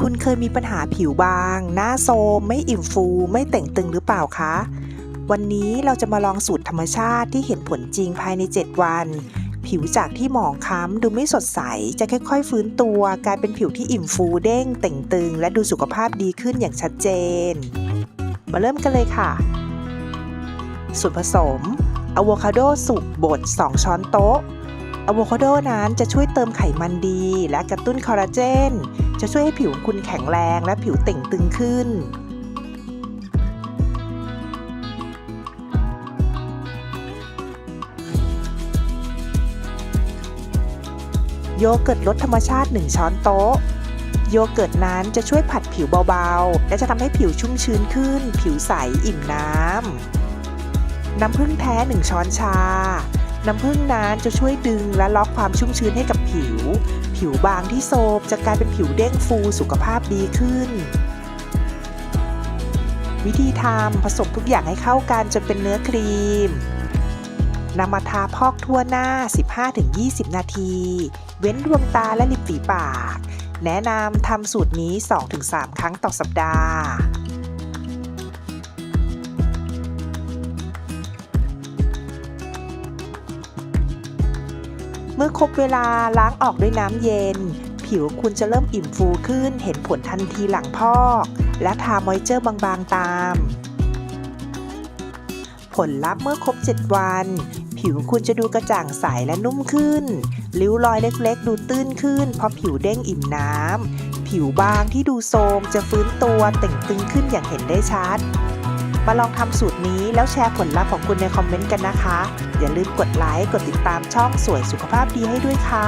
คุณเคยมีปัญหาผิวบาง หน้าโทรมไม่อิ่มฟู ไม่เต่งตึงหรือเปล่าคะ วันนี้เราจะมาลองสูตรธรรมชาติที่เห็นผลจริงภายใน 7 วัน ผิวจากที่หมองคล้ำดูไม่สดใส จะค่อย ๆ ฟื้นตัว กลายเป็นผิวที่อิ่มฟูเด้งเต่งตึง และดูสุขภาพดีขึ้นอย่างชัดเจน มาเริ่มกันเลยค่ะ ส่วนผสมอะโวคาโดสุกบด 2 ช้อนโต๊ะ อะโวคาโดนั้นจะช่วยเติมไขมันดี และกระตุ้นคอลลาเจน จะช่วยให้ผิวของคุณแข็งแรงและผิวเต่งตึงขึ้น โยเกิร์ตรสธรรมชาติ 1 ช้อนโต๊ะ โยเกิร์ตนั้นจะช่วยผัดผิวเบาๆ และจะทำให้ผิวชุ่มชื้นขึ้น ผิวใสอิ่มน้ำน้ำผึ้งแท้ 1 ช้อนชา น้ำผึ้งนั้นจะช่วยดึงและล็อกความชุ่มชื้นให้กับผิว ผิวบางที่โซมจะกลายเป็นผิวเด้งฟูสุขภาพดีขึ้น วิธีทำผสมทุกอย่างให้เข้ากันจนเป็นเนื้อครีมนำมาทาพอกทั่วหน้า 15-20 นาที เว้นดวงตาและริมฝีปาก แนะนำทำสูตรนี้ 2-3 ครั้งต่อสัปดาห์ เมื่อครบเวลาล้างออกด้วยน้ำเย็น ผิวคุณจะเริ่มอิ่มฟูขึ้น เห็นผลทันทีหลังพอก และทามอยเจอร์บางๆตาม ผลลัพธ์เมื่อครบ 7 วัน ผิวคุณจะดูกระจ่างใสและนุ่มขึ้น ริ้วรอยเล็กๆ ดูตื้นขึ้น เพราะผิวเด้งอิ่มน้ำผิวบางที่ดูโทรมจะฟื้นตัวเต่งตึงขึ้นอย่างเห็นได้ชัด มาลองทำสูตรนี้แล้วแชร์ผลลัพธ์ของคุณในคอมเมนต์กันนะคะ อย่าลืมกดไลค์ กดติดตามช่องสวยสุขภาพดีให้ด้วยค่ะ